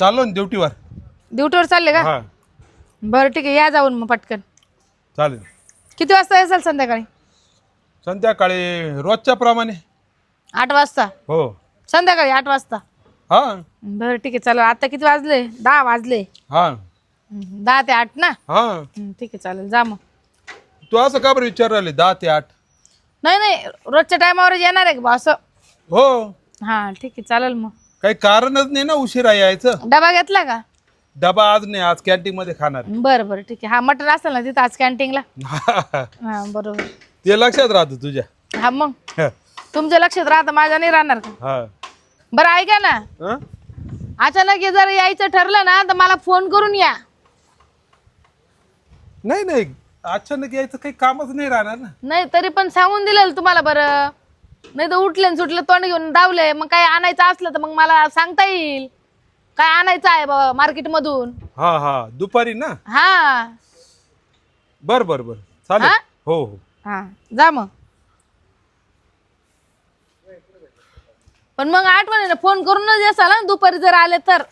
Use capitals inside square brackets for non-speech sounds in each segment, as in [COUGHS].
चाललो ना ड्युटीवर. ड्युटीवर चालले का? हा. बरं ठीक आहे या जाऊन मग पटकन. चालेल. किती वाजता येसाल संध्याकाळी? संध्याकाळी रोजच्या प्रमाणे. आठ वाजता? हो. संध्याकाळी आठ वाजता? हा. बरं ठीक आहे चला आता किती वाजले? दहा वाजले. हा. हम्म, दहा ते आठ ना? हा. हम्म, ठीक आहे चालेल जा मग. तू असं का बरं विचार राहिले दहा ते आठ? नाही नाही रोजच्या टायमावर येणार आहे का बा असं? हो. हां ठीक आहे चालेल मग. काही कारणच नाही ना उशिरा यायचं. डबा घेतला का? डबा आज नाही आज कॅन्टीन मध्ये खाणार बरं बरं ठीक आहे. हा मटण असेल ना तिथं आज कॅन्टीनला [LAUGHS] हां बरोबर. ते लक्षात राहतं तुझ्या. हा मग? हा. तुमच्या लक्षात राहतं माझ्या नाही राहणार का? हा. बरं ऐका ना. हं? अचानक हे जर यायचं ठरलं ना तर मला फोन करून या. नाही नाही. अचानक यायचं काही कामच नाही राहणार ना. नाही तरी पण सांगून दिलेलं तुम्हाला बरं. नाही तर उठले न सुटले तोंड घेऊन धावले. मग काय आणायचं असलं तर मग मला सांगता येईल. काय आणायचं आहे बाबा मार्केटमधून? हा हा. दुपारी ना? हा. बर बर बर. चालेल. हा? हो हो. हा. जा मग. पण मग आठवणीने फोन करूनच येसाल ना दुपारी जर आले तर.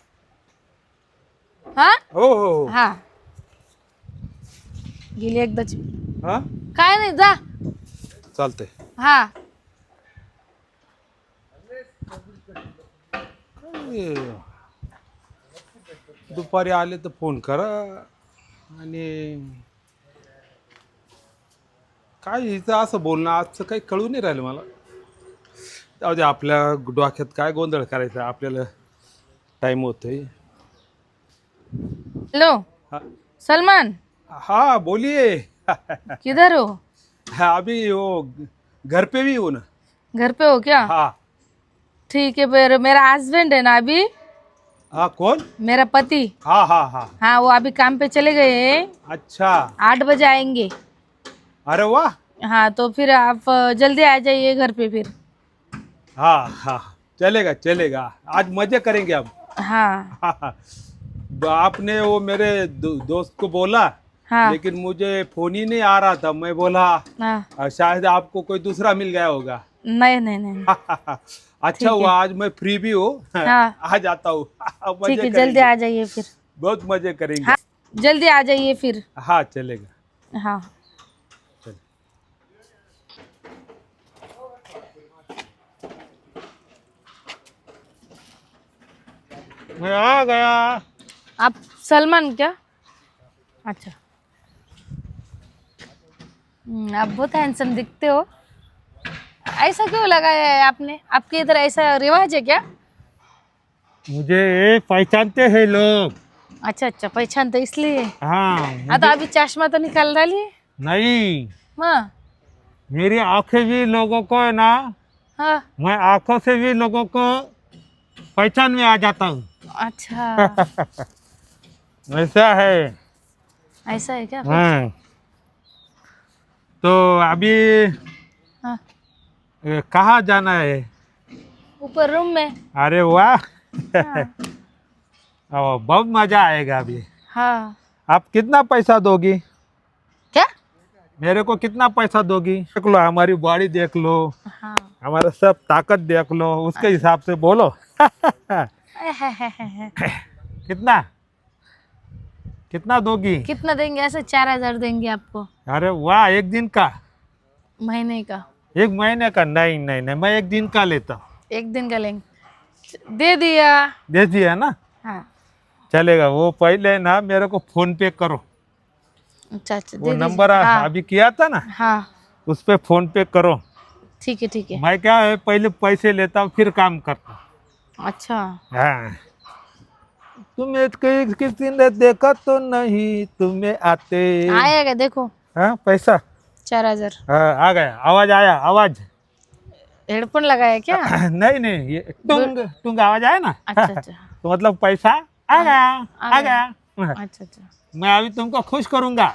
हा? हो हो हो. हा. गेली एकदाची. हा? काय नाही जा. चालतंय. हा. दुपारी आले तर फोन करा आणि काय हिचं असं बोलणं आजचं काही कळू नाही राहिलं मला. जाऊ दे आपल्या डोक्यात काय गोंधळ करायचा आपल्याला टाईम होतोय. हेलो. हा. सलमान. हा बोलिए किधर हो? हाँ, अभी वो घर पे भी हूँ ना. घर पे हो क्या? हाँ. ठीक है फिर मेरा हस्बैंड है ना अभी? हाँ कौन? मेरा पति। हाँ हाँ हाँ। हाँ वो अभी काम पे चले गए हैं। अच्छा। आठ बजे आएँगे। अरे वाह! हाँ तो फिर आप जल्दी आ जाइए घर पे फिर। हाँ हाँ। चलेगा चलेगा। आज मज़े करेंगे अब हाँ। हाँ, हाँ। आपने वो मेरे दो, दोस्त को बोला हाँ। लेकिन मुझे फ़ोन ही नहीं आ रहा था। मैं बोला हाँ। शायद आपको कोई दूसरा मिल गया होगा। नहीं नहीं नहीं अच्छा हुआ आज मैं फ्री भी हूँ। [LAUGHS] हाँ। आ जाता हूँ। [LAUGHS] ठीक है जल्दी आ जाइए फिर। बहुत मज़े करेंगे। हाँ जल्दी आ जाइए फिर। हाँ चलेगा। हाँ। मैं आ गया। आप सलमान क्या? अच्छा। हम्म, आप बहुत हैंडसम दिखते हो। ऐसा क्यों लगाया है आपने? आपके इधर ऐसा रिवाज है क्या? मुझे पहचानते हैं लोग। अच्छा अच्छा पहचान तो इसलिए? हाँ आता अभी चश्मा तो निकाल डालिए। नहीं। हाँ। मेरी आँखें भी लोगों को है ना हाँ। मैं आँखों से भी लोगों को पहचान में आ जाता हूँ। अच्छा। [LAUGHS] ऐसा है। ऐसा है क्या? हाँ। तो अभी हाँ। कहाँ जाना है? ऊपर रूम में। अरे वाह। हाँ। [LAUGHS] बहुत मज़ा आएगा अभी। हाँ। आप कितना पैसा दोगी? क्या? मेरे को कितना पैसा दोगी? देख लो हमारी बॉडी देख लो। हाँ। हमारा सब ताकत देख लो। उसके हिसाब से बोलो। [LAUGHS] कितना? कितना दोगी? कितना देंगे? ऐसे चार हज़ार देंगे आपको। अरे वाह एक दिन का। महीने का। एक महीने का नहीं नहीं नहीं मैं एक दिन का लेता हूँ। एक दिन का लेंगे। दे दिया। दे दिया ना? हाँ। चलेगा वो पहले ना मेरे को फ़ोन पे करो। अच्छा अच्छा वो नंबर हाँ। अभी किया था ना? हाँ। उस पे फ़ोन पे करो। ठीक है ठीक है। मैं क्या है पहले पैसे लेता हूँ फिर काम करता हूँ। अच्छा। हाँ। तुम्हें किसी ने देखा तो नहीं तुम्हें आते आएगा देखो। हाँ पैसा? चार हज़ार। हाँ आ गया। आवाज़ आया आवाज़। हेडफोन लगाया क्या? [COUGHS] नहीं नहीं ये टुंग टुंग आवाज़ आया ना? अच्छा अच्छा। [LAUGHS] तो मतलब पैसा आ गया आ गया। अच्छा अच्छा। मैं अभी तुमको खुश करूँगा।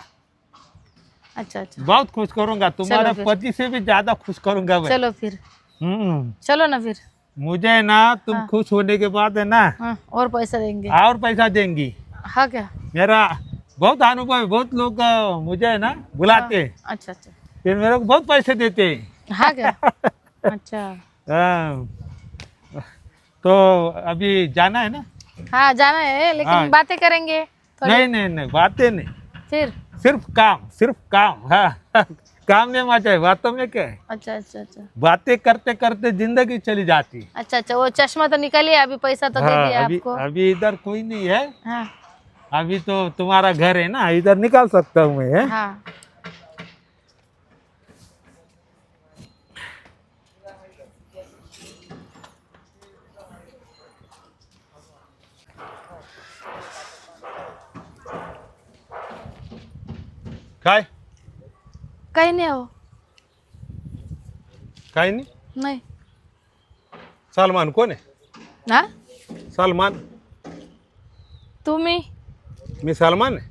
अच्छा अच्छा। बहुत खुश करूँगा। तुम्हारे पति से भी ज़्यादा खुश करूँगा मैं। चलो फिर। हम्म। चलो ना फिर। मुझे ना तुम खुश होने के बाद है ना हाँ और पैसा देंगे। और पैसा देंगी। हाँ क्या? मेरा बहुत अनुभव है बहुत लोग मुझे है ना बुलाते हैं। अच्छा अच्छा। फिर मेरे को बहुत पैसे देते हैं। हाँ क्या? [LAUGHS] अच्छा। हाँ। तो अभी जाना है ना? हाँ जाना है लेकिन हाँ। बातें करेंगे नहीं नहीं नहीं बातें नहीं। फिर? सिर्फ़ काम सिर्फ़ काम हाँ। [LAUGHS] काम में मज़ा है बातों में क्या है? अच्छा अच्छा अच्छा। बातें करते करते ज़िंदगी चली जाती। है अच्छा अच्छा वो चश्मा तो निकालिए अभी पैसा तो हाँ, दे हाँ, दिया अभी आपको। अभी इधर कोई नहीं है। हाँ। अभी तो तुम्हारा घर है ना इधर निकाल सकता हूँ मैं है? हाँ। काय? काही नाही हो. काय नाही? नाही. सलमान कोण आहे? हा? सलमान. तुम्ही? मी सलमान आहे.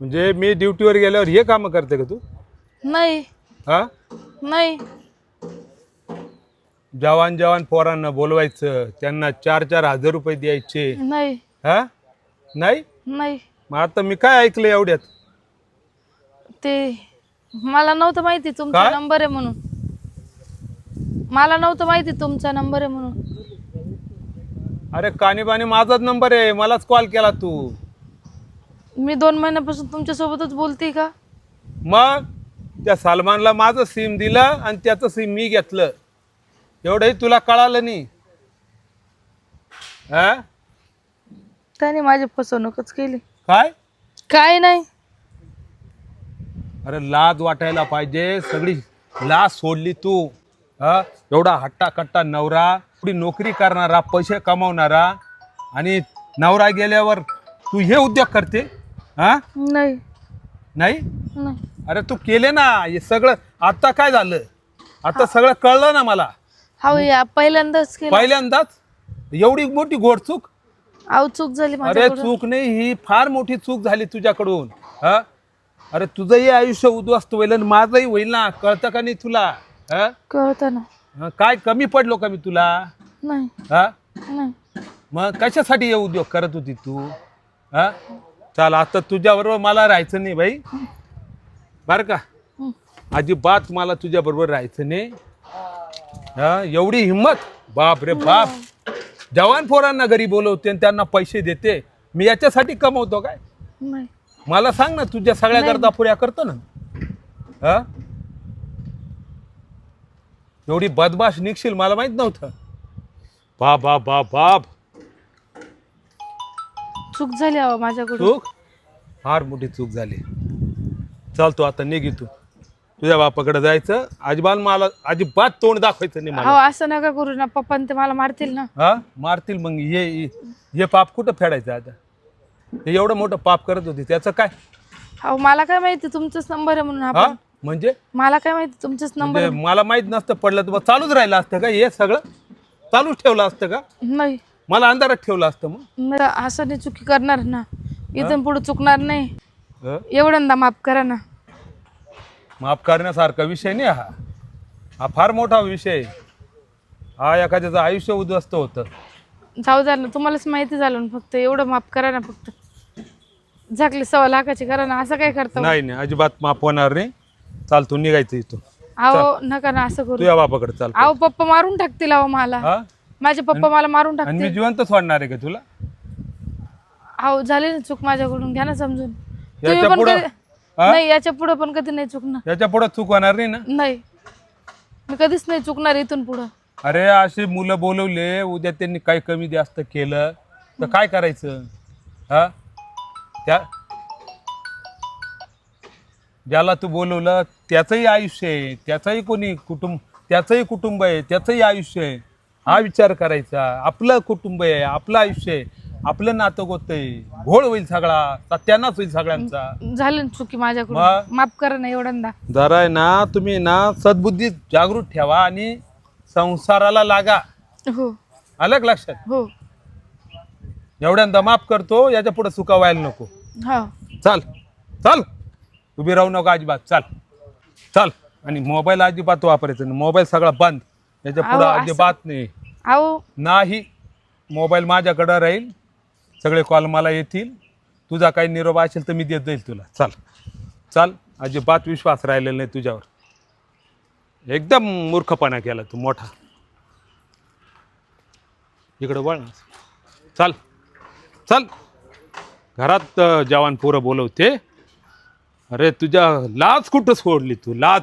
म्हणजे मी ड्युटीवर गेल्यावर हे कामं करते का तू? नाही. हा? नाही. जवान जवान पोरांना बोलवायचं त्यांना चार चार हजार रुपये द्यायचे. नाही. हा? नाही? नाही. मग आता मी काय ऐकलं एवढ्यात? ते मला नव्हतं माहिती तुमचा काय? नंबर आहे म्हणून. मला नव्हतं माहिती तुमचा नंबर आहे म्हणून. अरे कानीबानी माझाच नंबर आहे. मलाच कॉल केला तू. मी दोन महिन्यापासून तुमच्या सोबतच बोलते का? मग त्या सलमानला माझं सिम दिलं आणि त्याचं सिम मी घेतलं. एवढंही तुला कळालं नाही. हा? त्याने माझी फसवणूकच केली. काय? काय नाही. अरे लाज वाटायला पाहिजे. सगळी लाज सोडली तू. हा? एवढा हट्टा कट्टा नवरा. एवढी नोकरी करणारा पैसे कमावणारा आणि नवरा गेल्यावर तू हे उद्योग करते? हा? नाही. नाही? नाही. अरे तू केले ना हे सगळं. आता काय झालं? आता सगळं कळलं ना मला. हो या पहिल्यांदाच केलं. पहिल्यांदाच? एवढी मोठी घोडचूक अहो चूक झाली अरे माझ्याकडून. चूक नाही ही फार मोठी चूक झाली तुझ्याकडून. हा? अरे तुझंही आयुष्य उद्ध्वस्त होईल आणि माझंही होईल ना कळतं का नाही तुला? हा? कळतं ना. हा, काय कमी पडलो का मी तुला? नाही. हा? नाही. मग कशासाठी हे उद्योग करत होती तू? हा? चाल आता तुझ्याबरोबर मला राहायचं नाही बाई. बरं का? हं. अजिबात मला तुझ्याबरोबर राहायचं नाही. हा एवढी हिंमत? बाप रे बाप. जवान पोरांना घरी बोलवते आणि त्यांना पैसे देते. मी याच्यासाठी कमवतो काय? नाही. मला सांग ना तुझ्या सगळ्या. गरजा पुऱ्या करतो ना. हा? एवढी बदमाश निघशील मला माहीत नव्हतं. बाप बाप बाप बाप. चूक झाली अहो माझ्याकडून. चूक? फार मोठी चूक झाली. चालतो आता निघ तू तुझ्या बापाकडे जायचं अजिबात मला अजिबात तोंड दाखवायचं नाही अहो असं नका करू ना पप्पा ते मला मारतील ना. हा? मारतील मग. हे हे पाप कुठं फेडायचं आता? हे एवढं मोठं पाप करत होती त्याचं काय? अहो मला काय माहिती तुमचाच नंबर आहे म्हणून हा? आपण म्हणजे? मला काय माहिती तुमचाच नंबर म्हणजे मला माहीत नसतं पडलं तर मग चालूच राहिलं असतं का हे सगळं? चालूच ठेवलं असतं का? नाही. मला अंधारात ठेवलं असतं मग. असं नाही चुकी करणार ना. इथून पुढे चुकणार नाही. हं? एवढ्यांदा माफ करा ना. माफ करण्यासारखा विषय नाही हा. हा फार मोठा विषय आहे. हा एखाद्याचं आयुष्य उद्ध्वस्त होतं. जाऊ द्या ना तुम्हालाच माहिती झालं ना फक्त. एवढं माफ करा ना फक्त. झाकली सव्वा लाखाची करा ना असं काय करता नाही नाही अजिबात माफ होणार नाही. चाल तू निघायचं इथून. अहो नका ना असं करू. तुझ्या बापाकडे चाल. अहो पप्पा मारून टाकतील अहो मला. हा? माझे पप्पा मला मारून आणि मी टाकतील. जिवंत सोडणार आहे का तुला? अहो झाली ना चूक माझ्याकडून. घ्या ना समजून. तुम्ही याच्या पण पुढं कधी हा? नाही याच्यापुढे पण कधी नाही चुकणार. याच्यापुढे चूक होणार नाही ना? नाही. मी कधीच नाही चुकणार इथून पुढं. अरे असे मुलं बोलवले उद्या त्यांनी काही कमी जास्त केलं तर काय करायचं? हा? त्या ज्याला तू बोलवलं त्याचंही आयुष्य आहे त्याचंही कोणी कुटुंब त्याचंही कुटुंब आहे त्याचंही आयुष्य आहे. हा विचार करायचा. आपलं कुटुंब आहे आपलं आयुष्य आहे. आपलं नातं गोत आहे घोळ होईल सगळा सत्यानाच होईल सगळ्यांचा. झाली ना चुकी? माझ्याकडून? माफ करा ना एवढ्यांदा. जरा आहे ना तुम्ही ना सद्बुद्धी जागृत ठेवा आणि संसाराला लागा. हो. आलं का लक्षात? हो. एवढ्यांदा माफ करतो याच्यापुढे चुका व्हायला नको. हा. चाल. चाल. उभी राहू नको अजिबात. चाल. चाल. आणि मोबाईल अजिबात वापरायचं नाही. मोबाईल सगळा बंद. याच्यापुढे अहो, असं- अजिबात नाही. अहो. नाही मोबाईल माझ्याकडं राहील. सगळे कॉल मला येतील. तुझा काही निरोप असेल तर मी देत जाईल तुला. चाल. चाल. अजिबात विश्वास राहिलेला नाही तुझ्यावर. एकदम मूर्खपणा केला तू मोठा. इकडं वळ ना. चल. चल. घरात अं, जवान पोरं बोलवते. अरे तुझ्या लाज कुठं सोडली तू? लाज